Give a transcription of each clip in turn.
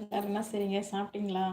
எல்லாரும் என்ன செய்றீங்க? சாப்பிட்டீங்களா?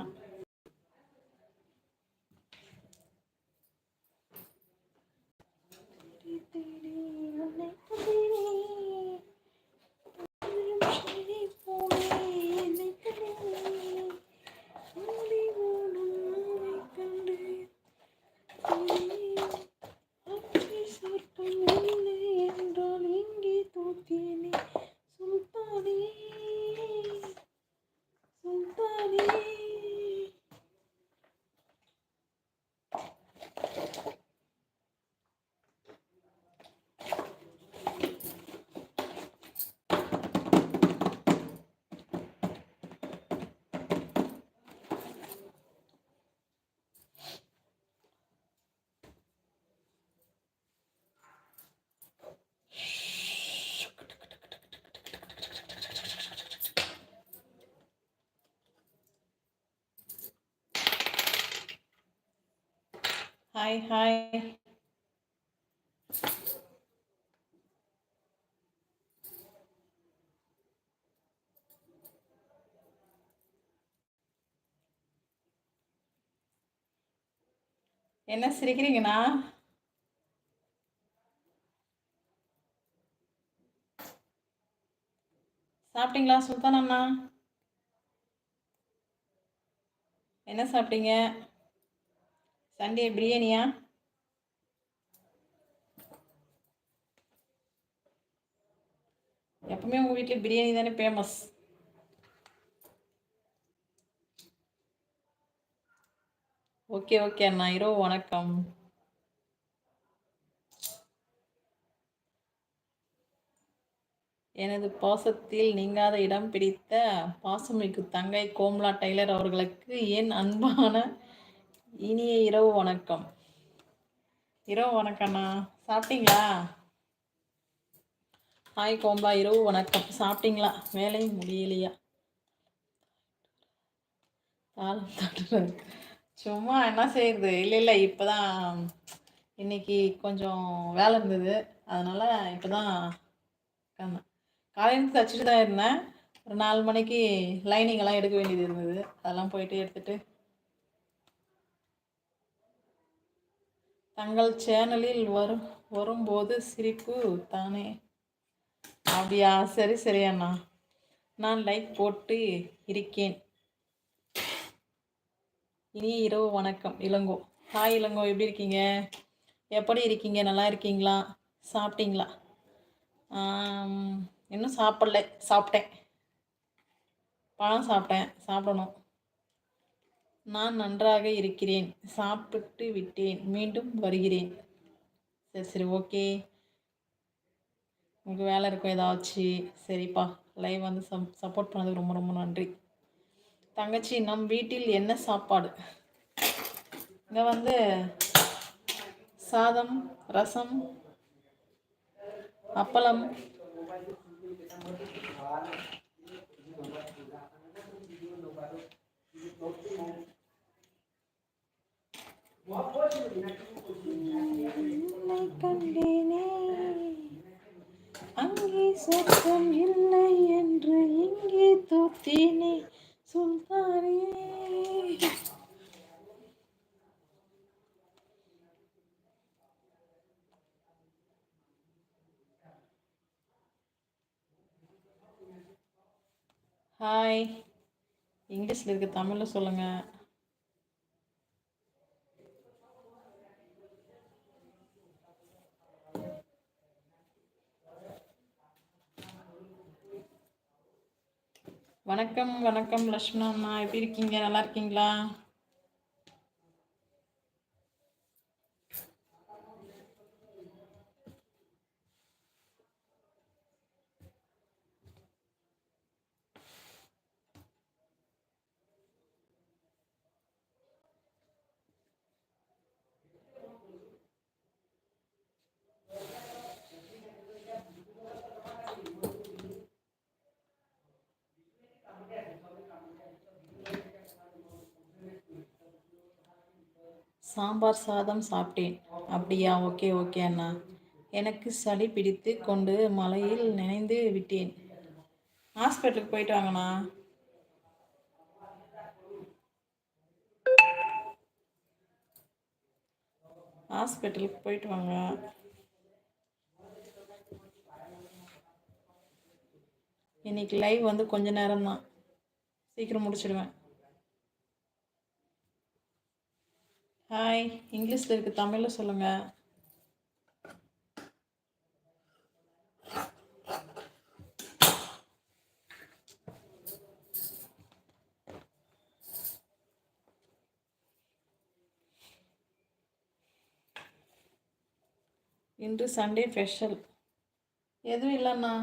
ஹாய் ஹாய் என்ன சிரிக்கிறீங்கண்ணா சாப்பிட்டீங்களா சுல்தான் அண்ணா? என்ன சாப்பிட்டீங்க? சண்டே பிரியாணியா? எப்பவுமே உங்கள் வீட்டில் பிரியாணி தானே ஃபேமஸ் ஓகே ஓகே அண்ணா. இரவு வணக்கம். எனது பாசத்தில் நீங்காத இடம் பிடித்த பாசமிக்கு தங்கை கோம்லா டெய்லர் அவர்களுக்கு என் அன்பான இனிய இரவு வணக்கம். இரவு வணக்கம்ண்ணா சாப்பிட்டீங்களா? ஹாய் கோம்பா இரவு வணக்கம். சாப்பிட்டீங்களா? வேலை முடியலையா? தாளம் தட்டுறது. சும்மா என்ன செய்யுது இல்லை இல்லை இப்போ தான் இன்னைக்கு கொஞ்சம் வேலை இருந்தது. அதனால் இப்போ தான் உட்காந்தேன் காலையில் தச்சுட்டு தான் இருந்தேன். ஒரு நாலு மணிக்கு லைனிங் எல்லாம் எடுக்க வேண்டியது இருந்தது. அதெல்லாம் போயிட்டு எடுத்துகிட்டு தங்கள் சேனலில் வரும் வரும்போது சிரிப்பு தானே? அப்படியா? சரி சரி அண்ணா. நான் லைக் போட்டு இருக்கேன். இனி இரவு வணக்கம். இளங்கோ. ஹாய் இளங்கோ எப்படி இருக்கீங்க? எப்படி இருக்கீங்க? நல்லா இருக்கீங்களா? சாப்பிட்டீங்களா? இன்னும் சாப்பிடல. சாப்பிட்டேன். பழம் சாப்பிட்டேன். சாப்பிடணும். நான் நன்றாக இருக்கிறேன். சாப்பிட்டு விட்டேன். மீண்டும் வருகிறேன். சரி சரி ஓகே. உங்களுக்கு வேலை இருக்கும் ஏதாச்சு? சரிப்பா. லைவ் வந்து சப் சப்போர்ட் பண்ணதுக்கு ரொம்ப ரொம்ப நன்றி. தங்கச்சி நம் வீட்டில் என்ன சாப்பாடு? இங்கே வந்து சாதம் ரசம் அப்பளம் உன்னை கண்டேனே அங்கே சொர்க்கம் இல்லை என்று இங்கே தோத்தேனே சுல்தானே ஹாய் இங்கிலீஷில் இருக்க தமிழில் சொல்லுங்கள் வணக்கம் வணக்கம் லக்ஷ்மணா அம்மா. எப்படி இருக்கீங்க? நல்லா இருக்கீங்களா? சாம்பார் சாதம் சாப்பிட்டேன். அப்படியா? ஓகே ஓகே அண்ணா. எனக்கு சளி பிடித்து கொண்டு மலையில் நினைந்து விட்டேன். ஹாஸ்பிட்டலுக்கு போயிட்டு வாங்கண்ணா. ஹாஸ்பிட்டலுக்கு போயிட்டு வாங்க. இன்னைக்கு லைவ் வந்து கொஞ்ச நேரம்தான். சீக்கிரம் முடிச்சிடுவேன். ஹாய் இங்கிலீஷில் இருக்கு தமிழில் சொல்லுங்கள் இன்று சண்டே ஸ்பெஷல் எதுவும் இல்லைண்ணா.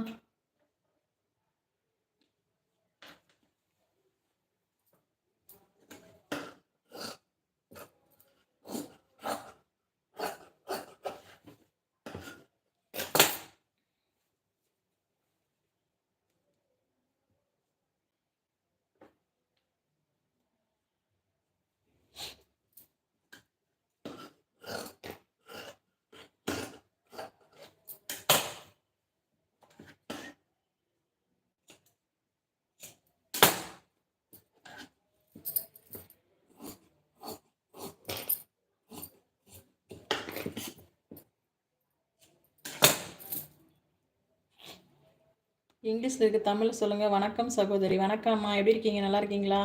இங்கிலீஷில் இருக்க தமிழ் சொல்லுங்கள் வணக்கம் சகோதரி வணக்கம்மா. எப்படி இருக்கீங்க? நல்லா இருக்கீங்களா?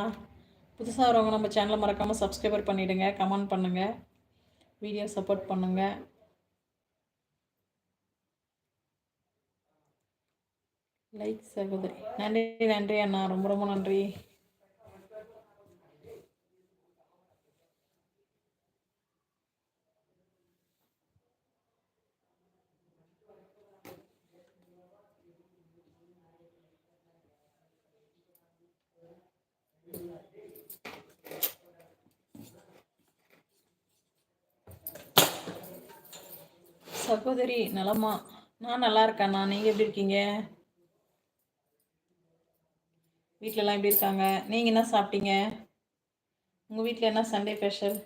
புதுசாக வரவங்க நம்ம சேனலை மறக்காமல் சப்ஸ்கிரைபர் பண்ணிவிடுங்க கமெண்ட் பண்ணுங்கள் வீடியோ சப்போர்ட் பண்ணுங்கள் லைக் சகோதரி. நன்றி நன்றி அண்ணா. ரொம்ப ரொம்ப நன்றி. சகோதரி நலமா? நான் நல்லா இருக்கேண்ணா நீங்கள் எப்படி இருக்கீங்க? வீட்டிலலாம் எப்படி இருக்காங்க? நீங்கள் என்ன சாப்பிட்டீங்க? உங்கள் வீட்டில் என்ன சண்டே ஸ்பெஷல்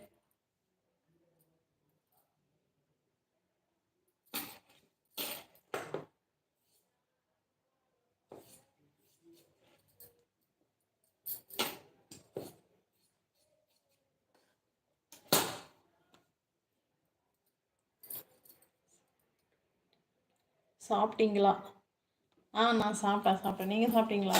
சாப்பிட்டீங்களா? ஆ நான் சாப்பிட்டேன் சாப்பிட்டேன். நீங்கள் சாப்பிட்டீங்களா?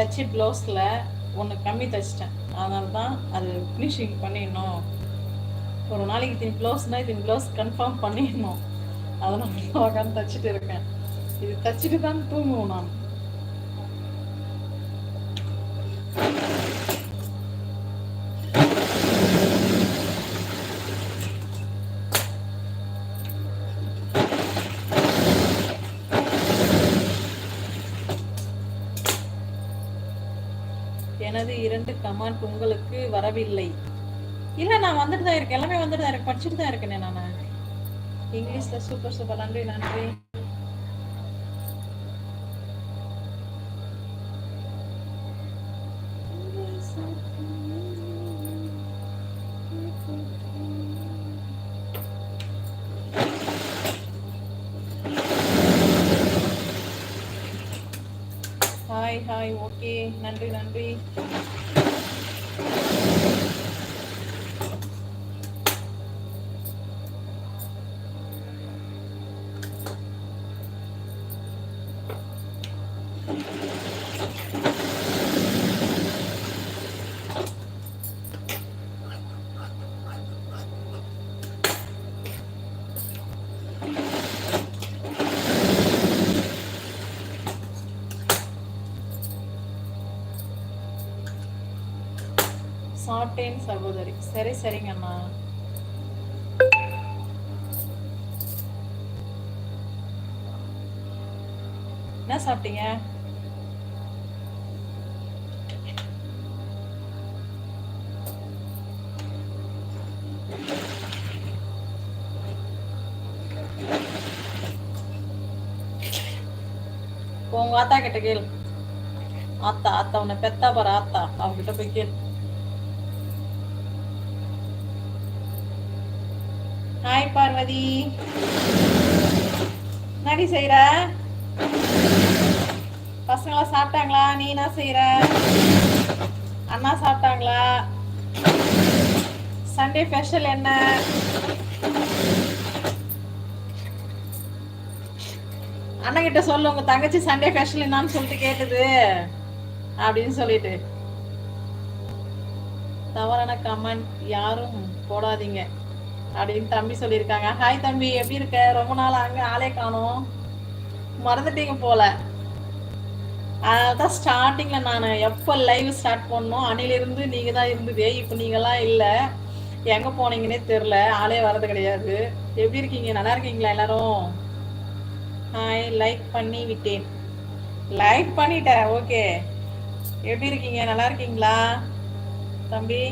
தச்சு ப்ளவுஸில் ஒன்று கம்மி தைச்சிட்டேன். அதனால தான் அது ஃபினிஷிங் பண்ணிடணும். ஒரு நாளைக்கு இத்தனை ப்ளவுஸ்னால் இத்தனை ப்ளவுஸ் கன்ஃபார்ம் பண்ணிடணும். அதனால் உட்காந்து தைச்சிட்டு இருக்கேன். இது தைச்சிட்டு தான் தூங்குவோம் நான். எனது இரண்டு கமாண்ட் உங்களுக்கு வரவில்லை. இல்ல நான் வந்துட்டு தான் இருக்கேன். எல்லாமே வந்துட்டு தான் இருக்கேன். படிச்சுட்டு தான் இருக்கேனே நான். இங்கிலீஷ்ல சூப்பர் சூப்பர் நன்றி நன்றி. ஓகே நன்றி நன்றி. சாப்பிட்டேன் சகோதரி. சரி சரிங்கம்மா. என்ன சாப்பிட்டீங்க? உங்க ஆத்தா கிட்ட கேளு. ஆத்தா ஆத்தா உன்னை பெத்தா பாரு ஆத்தா. அவகிட்ட போய் கேளு. ஹாய் பார்வதி நடி செய்யற பசங்களாம் சாப்பிட்டாங்களா? நீ என்ன செய்யற அண்ணா சாப்பிட்டாங்களா? சண்டே ஸ்பெஷல் என்ன? அண்ணன் கிட்ட சொல்லு உங்க தங்கச்சி சண்டே ஸ்பெஷல் என்னான்னு சொல்லிட்டு கேட்டது. அப்படின்னு சொல்லிட்டு. தவறான கமெண்ட் யாரும் போடாதீங்க. அப்படின்னு தம்பி சொல்லியிருக்காங்க. ஹாய் தம்பி எப்படி இருக்க? ரொம்ப நாள் அங்க ஆளே காணும். மறந்துட்டீங்க போல. அதான் ஸ்டார்டிங்ல நான் எப்போ லைவ் ஸ்டார்ட் பண்ணோம் அணிலிருந்து நீங்க தான் இருந்தது இப்போ நீங்களாம் இல்லை. எங்க போனீங்கன்னே தெரில ஆளே வர்றது கிடையாது. எப்படி இருக்கீங்க? நல்லா இருக்கீங்களா எல்லாரும்? ஹாய் லைக் பண்ணி விட்டேன். லைக் பண்ணிட்டேன் ஓகே எப்படி இருக்கீங்க? நல்லா இருக்கீங்களா? தம்பி?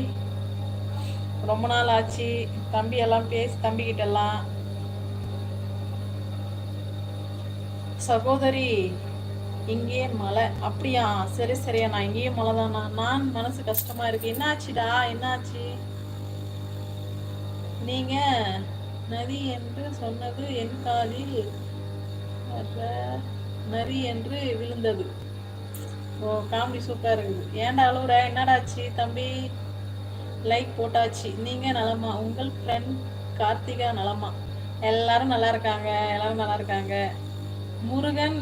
ரொம்ப நாள் ஆச்சு. தம்பி எல்லாம் பேசி தம்பி எல்லாம் சகோதரி இங்கேயே மழை. அப்படியா? சரி சரியா. நான் இங்கேயே மழை தானா? நான் மனசு கஷ்டமா இருக்கு. என்னாச்சுடா? என்னாச்சு? நீங்க நதி என்று சொன்னது என் காதில். நரி என்று விழுந்தது. ஓ காமெடி சூப்பரா இருக்குது. ஏன்டா அழுவுற? என்னடாச்சு தம்பி? லைக் போட்டாச்சு. நீங்க நலமா? உங்கள் ஃப்ரெண்ட் கார்த்திகா நலமா? எல்லாரும் நல்லா இருக்காங்க. எல்லாரும் நல்லா இருக்காங்க. முருகன்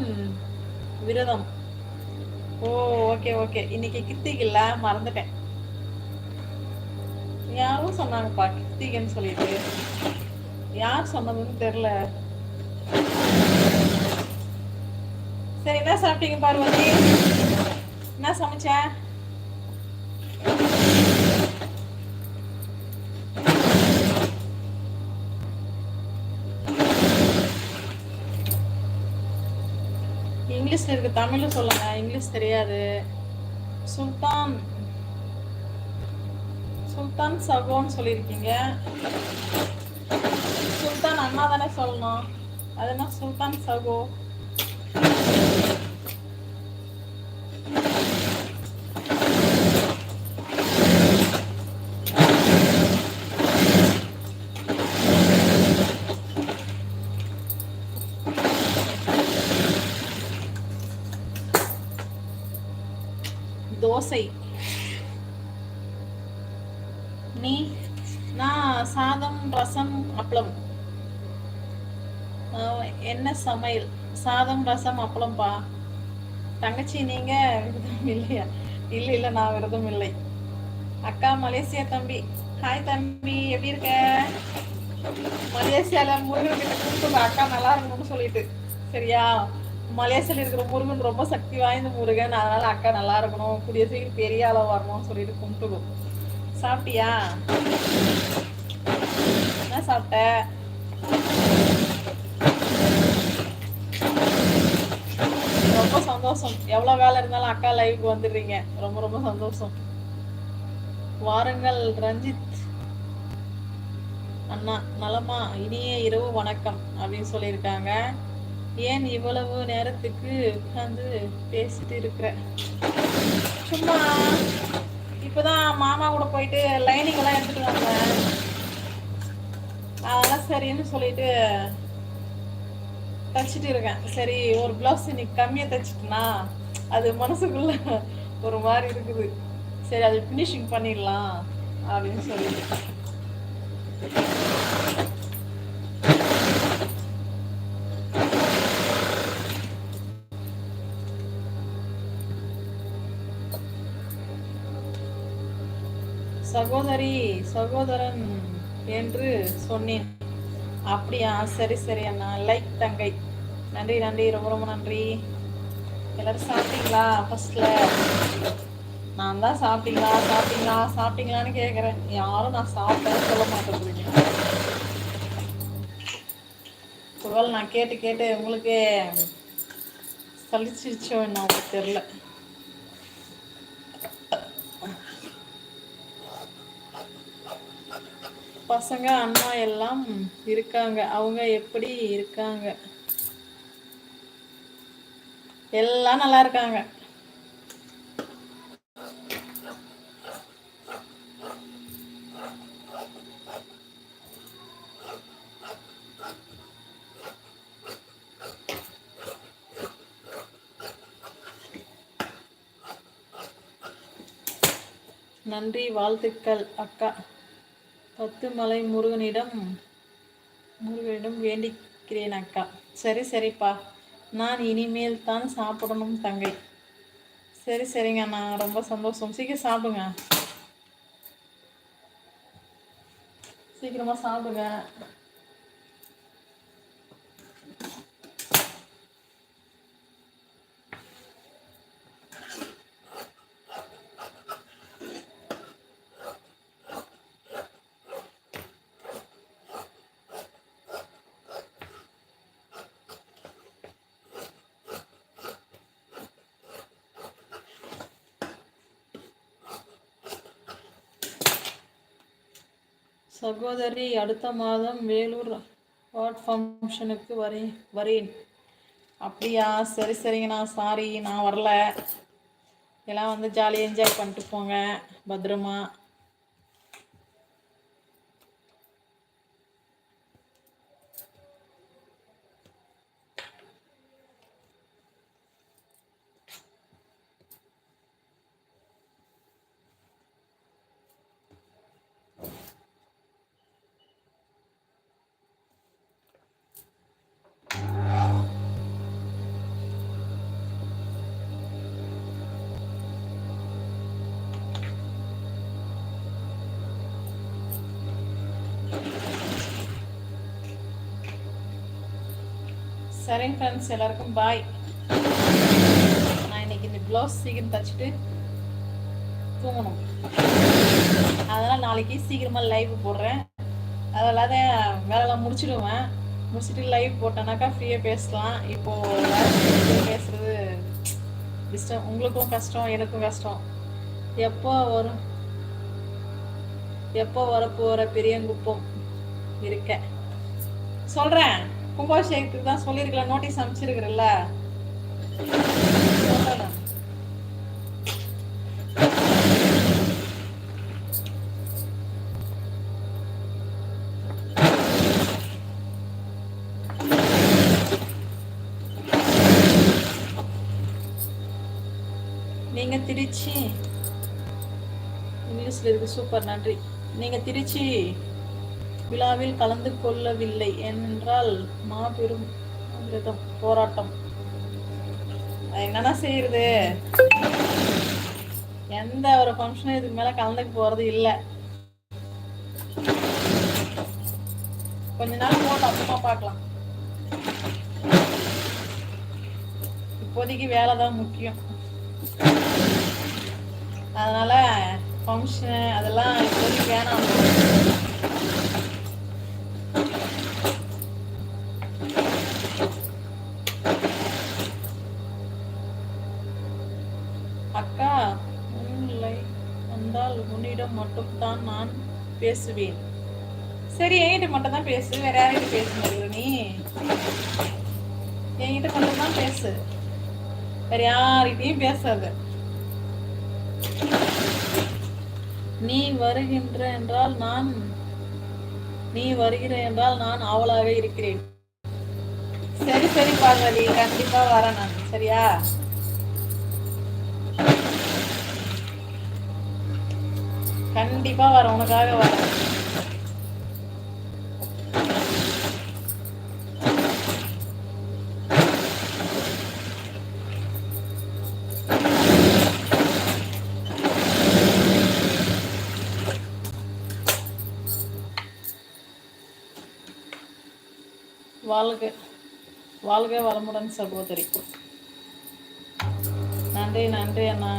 விரதம். ஓ ஓகே ஓகே இன்னைக்கு கிருத்திக் இல்ல மறந்துட்டேன். யாரும் சொன்னாங்கப்பா கிருத்திகன்னு சொல்லிட்டு. யார் சொன்னதுன்னு தெரியல. சரி என்ன சாப்பிட்டீங்க பார்வதி? என்ன சமைச்ச? இங்கிலீஷ்ல இருக்கு தமிழ்ல சொல்லுங்க. இங்கிலீஷ் தெரியாது. சுல்தான் சுல்தான் சகோன்னு சொல்லியிருக்கீங்க. சுல்தான் அண்ணா தானே சொல்லணும். அது என்ன? சுல்தான் சகோ. தோசை. நீ நான் சாதம் ரசம் அப்பளம். என்ன சமையல்? சாதம் ரசம் அப்பளம்பா. தங்கச்சி நீங்க விரதம் இல்லையா? இல்ல இல்ல நான் விரதம் இல்லை. அக்கா மலேசியா தம்பி. ஹாய் தம்பி. எப்படி இருக்க? மலேசியால முருகன் கிட்ட கூப்பிட்டு அக்கா நல்லா இருக்கணும்னு சொல்லிட்டு. சரியா? மலேசியில் இருக்கிற முருகன் ரொம்ப சக்தி வாய்ந்த முருகன். அதனால அக்கா நல்லா இருக்கணும். கூடிய சீக்கிரம் பெரிய அளவு வரணும்னு சொல்லிட்டு கும்பிட்டுக்கோ. சாப்பிட்டியா? என்ன சாப்பிட்ட? ரொம்ப சந்தோஷம். எவ்வளோ வேலை இருந்தாலும் அக்கா லைவுக்கு வந்துடுறீங்க. ரொம்ப ரொம்ப சந்தோஷம். வாருங்கள் ரஞ்சித். அண்ணா நலமா? இனிய இரவு வணக்கம் அப்படின்னு சொல்லியிருக்காங்க. ஏன் இவ்வளவு நேரத்துக்கு உட்காந்து பேசிட்டு இருக்கிற? சும்மா இப்போதான் மாமா கூட போயிட்டு லைனிங் எல்லாம் எடுத்துட்டு வந்தேன். அதெல்லாம் சரின்னு சொல்லிட்டு தச்சுட்டு இருக்கேன். சரி ஒரு பிளவுஸ் இன்னைக்கு கம்மியாக தச்சுட்டேனா? அது மனசுக்குள்ள ஒரு மாதிரி இருக்குது. சரி அது ஃபினிஷிங் பண்ணிடலாம் அப்படின்னு சொல்லிட்டு. சகோதரி சகோதரன் என்று சொன்னேன். அப்படியா? சரி சரி அண்ணா. லைக் தங்கை. நன்றி நன்றி. ரொம்ப ரொம்ப நன்றி. எல்லாரும் சாப்பிட்டீங்களா? ஃபர்ஸ்ட்ல நான் தான் சாப்பிட்டீங்களா? சாப்பிட்டீங்களா? சாப்பிட்டீங்களான்னு கேட்குறேன் யாரும் நான் சாப்பிட்டேன்னு சொல்ல மாட்டேங்கிறீங்க ஒருவேளை நான் கேட்டு கேட்டு உங்களுக்கு சலிச்சிருச்சோ என்ன உங்களுக்கு தெரில பசங்க அண்ணா எல்லாம் இருக்காங்க. அவங்க எப்படி இருக்காங்க? எல்லாம் நல்லா இருக்காங்க. நன்றி வாழ்த்துக்கள் அக்கா. பத்து மலை முருகனிடம் முருகனிடம் வேண்டிக்கிறேன் அக்கா. சரி சரிப்பா. நான் இனிமேல் தான் சாப்பிடணும் தங்கை. சரி சரிங்க நான் ரொம்ப சந்தோஷம். சீக்கிரம் சாப்பிடுங்க. சீக்கிரமாக சாப்பிடுங்க. சகோதரி அடுத்த மாதம் வேலூர் வார்ட் ஃபங்க்ஷனுக்கு வரேன் வரேன். அப்படியா? சரி சரிங்கண்ணா. சாரி நான் வரல. எல்லாம் வந்து ஜாலியாக என்ஜாய் பண்ணிட்டு போங்க. பத்திரமா. சரிங்க ஃப்ரெண்ட்ஸ் எல்லாருக்கும் பாய் நான் இன்னைக்கு இந்த ப்ளவுஸ் சீக்கிரம் தச்சுட்டு தூங்கணும். அதனால் நாளைக்கு சீக்கிரமாக லைவ் போடுறேன். அது இல்லாத வேலைலாம் முடிச்சிடுவேன். முடிச்சுட்டு லைவ் போட்டேனாக்கா ஃப்ரீயாக பேசலாம். இப்போது பேசுகிறது டிஸ்டர்ப் உங்களுக்கும் கஷ்டம் எனக்கும் கஷ்டம். எப்போ வரும்? எப்போ வரப்போகிற பெரியங்குப்பம் இருக்க? சொல்கிறேன் கும்பாபிஷேகத்துக்கு தான் சொல்லியிருக்கலாம் நோட்டீஸ் அனுப்பிச்சிருக்கிறல்ல. நீங்க திருச்சி. நியூஸ்ல இருக்கு சூப்பர் நன்றி. நீங்க திருச்சி. விழாவில் கலந்து கொள்ளவில்லை. என்றால் மாபெரும் விரதம் போராட்டம். என்னன்னா செய்யறது எந்த ஒரு ஃபங்க்ஷனும் இதுக்கு மேல கலந்துக்கு போறது இல்லை. கொஞ்ச நாள் போட்டோம் அப்புறமா பார்க்கலாம் இப்போதைக்கு வேலை தான் முக்கியம். அதனால ஃபங்க்ஷன் அதெல்லாம் இப்போதைக்கு வேணாம். மட்டும்தான் நான் பேசுவேன். சரி என்கிட்ட மட்டும் தான் பேசு. வேற யார்கிட்ட பேச முடியல நீ? என்கிட்ட மட்டும் தான் பேசு. வேற யார்கிட்டையும் பேசாத. நீ வருகின்ற என்றால் நான் நீ வருகிற என்றால் நான் ஆவலாக இருக்கிறேன். சரி சரி பார்வதி. கண்டிப்பா வரேன் நான். சரியா? கண்டிப்பா வர உனக்காக வர வாழ்க. வாழ்க வளமுடன் சகோதரி. நன்றி நன்றி அண்ணா.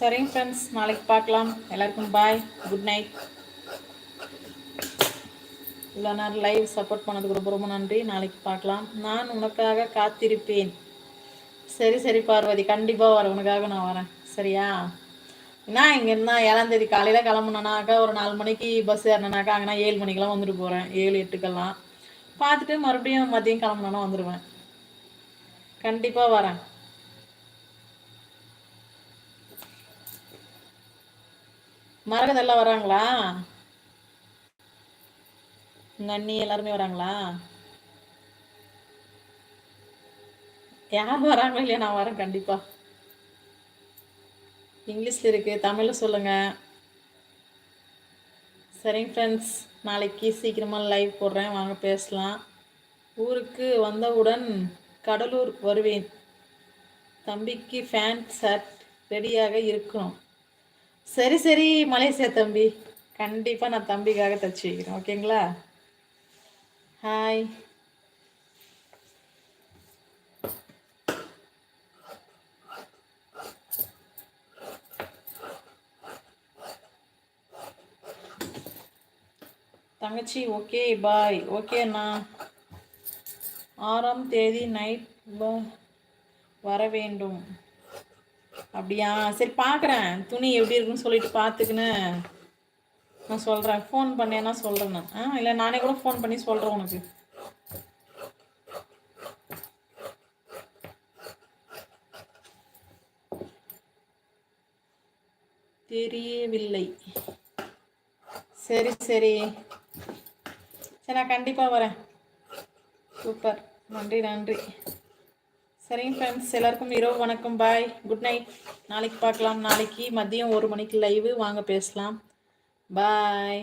சரிங்க ஃப்ரெண்ட்ஸ் நாளைக்கு பார்க்கலாம். எல்லாருக்கும் பாய் குட் நைட் இவ்வளோ நேரம் லைவ் சப்போர்ட் பண்ணதுக்கு ரொம்ப ரொம்ப நன்றி. நாளைக்கு பார்க்கலாம். நான் உனக்காக காத்திருப்பேன். சரி சரி பார்வதி. கண்டிப்பாக வரேன் உனக்காக நான் வரேன். சரியா? ஏன்னா இங்கே இருந்தால் ஏழாம் தேதி காலையில் கிளம்புனனாக்கா ஒரு நாலு மணிக்கு பஸ் ஏறினாக்கா அங்கேனா ஏழு மணிக்கெல்லாம் வந்துட்டு போகிறேன் ஏழு எட்டுக்கெல்லாம். பார்த்துட்டு மறுபடியும் மதியம் கிளம்புனா வந்துடுவேன் கண்டிப்பாக வரேன். மரகதெல்லாம் வராங்களா? உங்கள் அண்ணி எல்லாருமே வராங்களா? யார் வராங்களோ இல்லையா? நான் வரேன் கண்டிப்பாக இங்கிலீஷில் இருக்குது தமிழில் சொல்லுங்கள் சரிங்க ஃப்ரெண்ட்ஸ் நாளைக்கு சீக்கிரமாக லைவ் போடுறேன். வாங்க பேசலாம். ஊருக்கு வந்தவுடன் கடலூர் வருவேன். தம்பிக்கு ஃபேன் ஷர்ட் ரெடியாக இருக்கும் சரி சரி மலேசியா தம்பி. கண்டிப்பாக நான் தம்பிக்காக தச்சு வைக்கிறேன். ஓகேங்களா? ஹாய் தங்கச்சி ஓகே பாய் ஓகே அண்ணா. ஆறாம் தேதி நைட் வர வேண்டும். அப்படியா? சரி பார்க்குறேன் துணி எப்படி இருக்குன்னு சொல்லிட்டு பார்த்துக்கின்னு நான் சொல்கிறேன் ஃபோன் பண்ணேன்னா சொல்கிறேன் நான். ஆ இல்லை நானே கூட ஃபோன் பண்ணி சொல்கிறேன் உனக்கு. தெரியவில்லை. சரி சரி. சரி நான் கண்டிப்பாக வரேன். சூப்பர். நன்றி நன்றி. சரிங்க ஃப்ரெண்ட்ஸ் எல்லாருக்கும் இரவு வணக்கம் பாய் குட் நைட் நாளைக்கு பார்க்கலாம். நாளைக்கு மதியம் ஒரு மணிக்கு லைவு வாங்க பேசலாம். பாய்